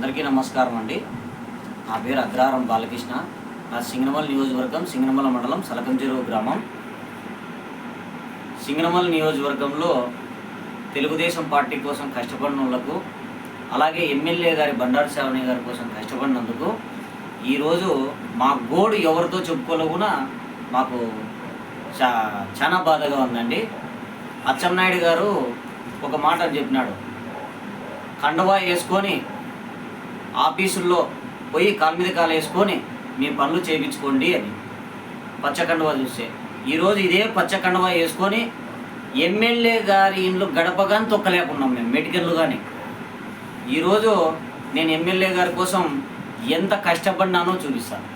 అందరికీ నమస్కారం అండి. నా పేరు అగ్రహారం బాలకృష్ణ. నా సింగనమల నియోజకవర్గం సింగనమల మండలం సలకంచెరువు గ్రామం. సింగనమల నియోజకవర్గంలో తెలుగుదేశం పార్టీ కోసం కష్టపడినందుకు అలాగే ఎమ్మెల్యే గారి బండారు శ్రావణి గారి కోసం కష్టపడినందుకు ఈరోజు మా గోడు ఎవరితో చెప్పుకోలేకున్నా మాకు చా చాలా బాధగా ఉందండి. అచ్చెన్నాయుడు గారు ఒక మాట చెప్పినాడు. కండువా వేసుకొని ఆఫీసుల్లో పోయి కాలు మీద కాలు వేసుకొని మీ పనులు చేయించుకోండి అని. పచ్చకండవా చూస్తే. ఈరోజు ఇదే పచ్చకండవా వేసుకొని ఎమ్మెల్యే గారి ఇంట్లో గడప కానీ తొక్కలేకున్నాం మేము మెడికల్లు కానీ ఈరోజు నేను ఎమ్మెల్యే గారి కోసం ఎంత కష్టపడినానో చూపిస్తాను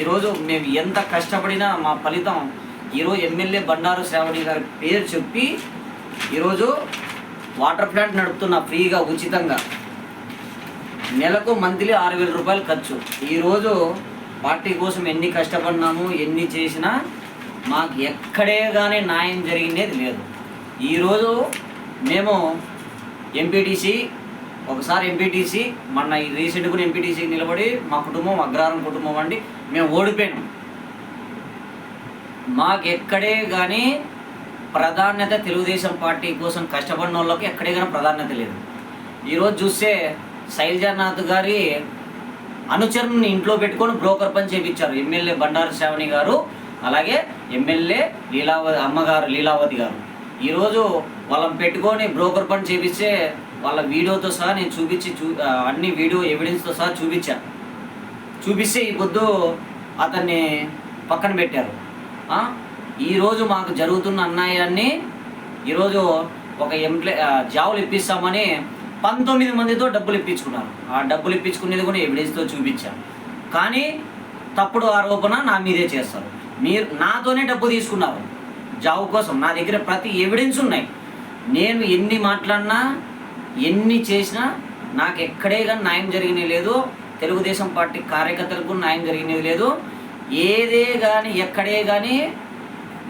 ఈరోజు మేము ఎంత కష్టపడినా మా ఫలితం ఈరోజు ఎమ్మెల్యే బండారు శ్రావణి గారి పేరు చెప్పి ఈరోజు వాటర్ ప్లాంట్ నడుపుతున్నా ఫ్రీగా ఉచితంగా. నెలకు మంత్లీ ఆరు వేల రూపాయలు ఖర్చు. ఈరోజు పార్టీ కోసం ఎన్ని కష్టపడినాము ఎన్ని చేసినా మాకు ఎక్కడే కానీ న్యాయం జరిగినది లేదు. ఈరోజు మేము ఎంపీటీసీ ఒకసారి ఎంపీటీసీ మొన్న ఈ రీసెంట్గా ఎంపీటీసీ నిలబడి మా కుటుంబం అగ్రహారం కుటుంబం అండి మేము ఓడిపోయినాం. మాకు ఎక్కడే కానీ ప్రాధాన్యత తెలుగుదేశం పార్టీ కోసం కష్టపడిన వాళ్ళకి ఎక్కడే కానీ ప్రాధాన్యత లేదు. ఈరోజు చూస్తే శైలజానాథ్ గారి అనుచరుని ఇంట్లో పెట్టుకొని బ్రోకర్ పని చేపించారు. ఎమ్మెల్యే బండారు శ్రావణి గారు అలాగే ఎమ్మెల్యే లీలావతి అమ్మగారు లీలావతి గారు. ఈరోజు వాళ్ళని పెట్టుకొని బ్రోకర్ పని చేపిస్తే వాళ్ళ వీడియోతో సహా నేను చూపించి చూ అన్ని వీడియో ఎవిడెన్స్తో సహా చూపించాను చూపిస్తే ఈ పొద్దు అతన్ని పక్కన పెట్టారు. ఈరోజు మాకు జరుగుతున్న అన్యాయాన్ని ఈరోజు ఒక ఎంప్లే జాబులు ఇప్పిస్తామని పంతొమ్మిది మందితో డబ్బులు ఇప్పించుకున్నారు. ఆ డబ్బులు ఇప్పించుకునేది కూడా ఎవిడెన్స్తో చూపించాను కానీ తప్పుడు ఆరోపణ నా మీదే చేస్తారు. మీరు నాతోనే డబ్బు తీసుకున్నారు. జాబ్ కోసం నా దగ్గర ప్రతి ఎవిడెన్స్ ఉన్నాయి. నేను ఎన్ని మాట్లాడినా ఎన్ని చేసినా నాకు ఎక్కడే కానీ న్యాయం జరిగినది లేదు. తెలుగుదేశం పార్టీ కార్యకర్తలకు న్యాయం జరిగినది లేదు. ఏదే కానీ ఎక్కడే కానీ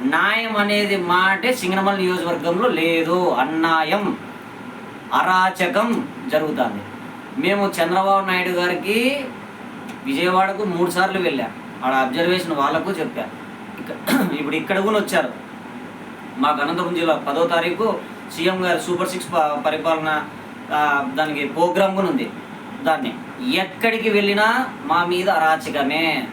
న్యాయం అనేది మాటే సింగనమల్ నియోజకవర్గంలో లేదు. అన్యాయం. అరాచకం జరుగుతుంది. మేము చంద్రబాబు నాయుడు గారికి విజయవాడకు మూడు సార్లు వెళ్ళాం. ఆడ అబ్జర్వేషన్ వాళ్ళకు చెప్పారు ఇప్పుడు ఇక్కడ కూడా వచ్చారు. మాకు అనంతపురం జిల్లా పదో తారీఖు సీఎం గారు సూపర్ సిక్స్ ప- పరిపాలన దానికి ప్రోగ్రామ్ కూడా ఉంది. దాన్ని ఎక్కడికి వెళ్ళినా మా మీద అరాచకమే.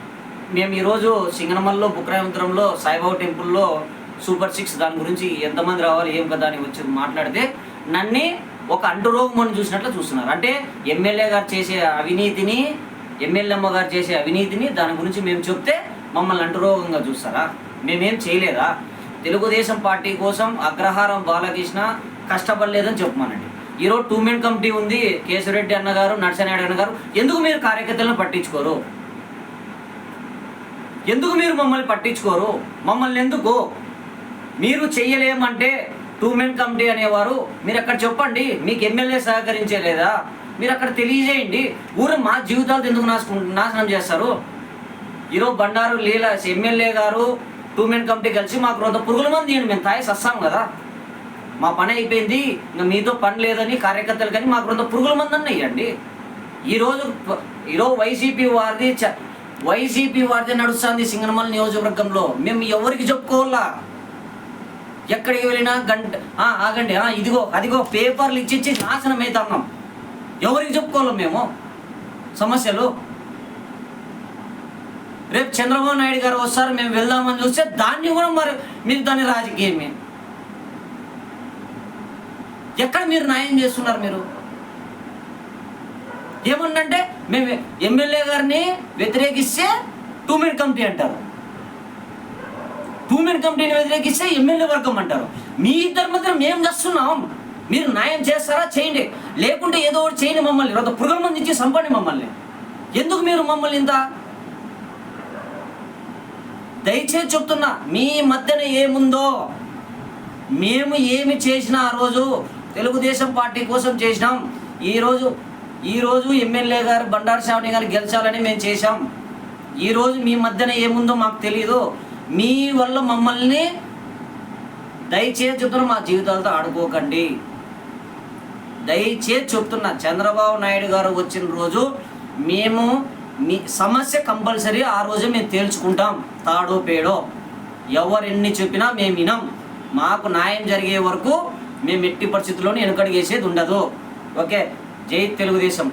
మేము ఈరోజు సింగనమల్లో బుక్రాయంత్రంలో సాయిబాబా టెంపుల్లో సూపర్ సిక్స్ దాని గురించి ఎంతమంది రావాలి ఏం కదా అని వచ్చి మాట్లాడితే నన్ను ఒక అంటు రోగం అని చూసినట్లు చూస్తున్నారు. అంటే ఎమ్మెల్యే గారు చేసే అవినీతిని ఎమ్మెల్యే అమ్మ గారు చేసే అవినీతిని దాని గురించి మేము చెప్తే మమ్మల్ని అంటు రోగంగా చూస్తారా? మేమేం చేయలేదా? తెలుగుదేశం పార్టీ కోసం అగ్రహారం బాలకృష్ణ కష్టపడలేదని చెప్పమానండి. ఈరోజు టూ మెన్ కమిటీ ఉంది కేశవరెడ్డి అన్నగారు నరసనాయుడు అన్నగారు. ఎందుకు మీరు కార్యకర్తలను పట్టించుకోరు? ఎందుకు మీరు మమ్మల్ని పట్టించుకోరు? మమ్మల్ని ఎందుకు? మీరు చెయ్యలేమంటే టూ మెన్ కమిటీ అనేవారు మీరు అక్కడ చెప్పండి మీకు ఎమ్మెల్యే సహకరించలేదా మీరు అక్కడ తెలియజేయండి ఊరు మా జీవితాలు ఎందుకు నాశ నాశనం చేస్తారు? ఈరోజు బండారు లీల ఎమ్మెల్యే గారు టూ మెన్ కమిటీ కలిసి మాకు కొంత పురుగుల మంది తీయండి మేము తాయి సస్తాం కదా. మా పని అయిపోయింది ఇంకా మీతో పని లేదని కార్యకర్తలు కానీ మాకు కొంత పురుగుల మంది అన్న ఈరోజు ఈరోజు వైసీపీ వారిది చ- వైసీపీ వారిది నడుస్తుంది సింగనమల నియోజకవర్గంలో. మేము ఎవరికి చెప్పుకోవాలా? ఎక్కడికి వెళ్ళినా గంట ఆగండి ఇదిగో అదిగో పేపర్లు ఇచ్చి నాశనం అవుతున్నాం. ఎవరికి చెప్పుకోవాలి మేము? సమస్యలు? రేపు చంద్రబాబు నాయుడు గారు వస్తారు మేము వెళ్దామని చూస్తే దాన్ని కూడా మరి మీరు దాన్ని రాజకీయమే. ఎక్కడ మీరు న్యాయం చేస్తున్నారు మీరు? ఏముందంటే మేము ఎమ్మెల్యే గారిని వ్యతిరేకిస్తే టూ మినిట్ కంపెనీ అంటారు. టూ కంపెనీని కమిటీని వ్యతిరేకిస్తే ఎమ్మెల్యే వర్గం అంటారు. మీ ఇద్దరి మధ్య మేము చేస్తున్నాం మీరు న్యాయం చేస్తారా? చేయండి. లేకుంటే ఏదో ఒకటి చేయండి మమ్మల్ని. రొంత పురుగుల మంది ఇచ్చి సంపండి మమ్మల్ని. ఎందుకు మీరు మమ్మల్ని ఇంత? దయచేసి చెప్తున్నా మీ మధ్యన ఏముందో మేము ఏమి చేసినా ఆ రోజు తెలుగుదేశం పార్టీ కోసం చేసినాం. ఈరోజు ఈరోజు ఎమ్మెల్యే గారు బండారు శ్రావణి గారు గెలిచాలని మేము చేశాం. ఈరోజు మీ మధ్యన ఏముందో మాకు తెలియదు మీ వల్ల మమ్మల్ని దయచేసి చెప్తున్నా మా జీవితాలతో ఆడుకోకండి. దయచేసి చెప్తున్నా చంద్రబాబు నాయుడు గారు వచ్చిన రోజు మేము మీ సమస్య కంపల్సరీ ఆ రోజు మేము తేల్చుకుంటాం. తాడో పేడో. ఎవరు ఎన్ని చెప్పినా మేము వినం. మాకు న్యాయం జరిగే వరకు మేము ఎట్టి పరిస్థితుల్లోనూ వెనుకడిగేసేది ఉండదు. ఓకే? జై తెలుగుదేశం.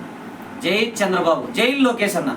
జై చంద్రబాబు. జై లోకేష్ అన్న.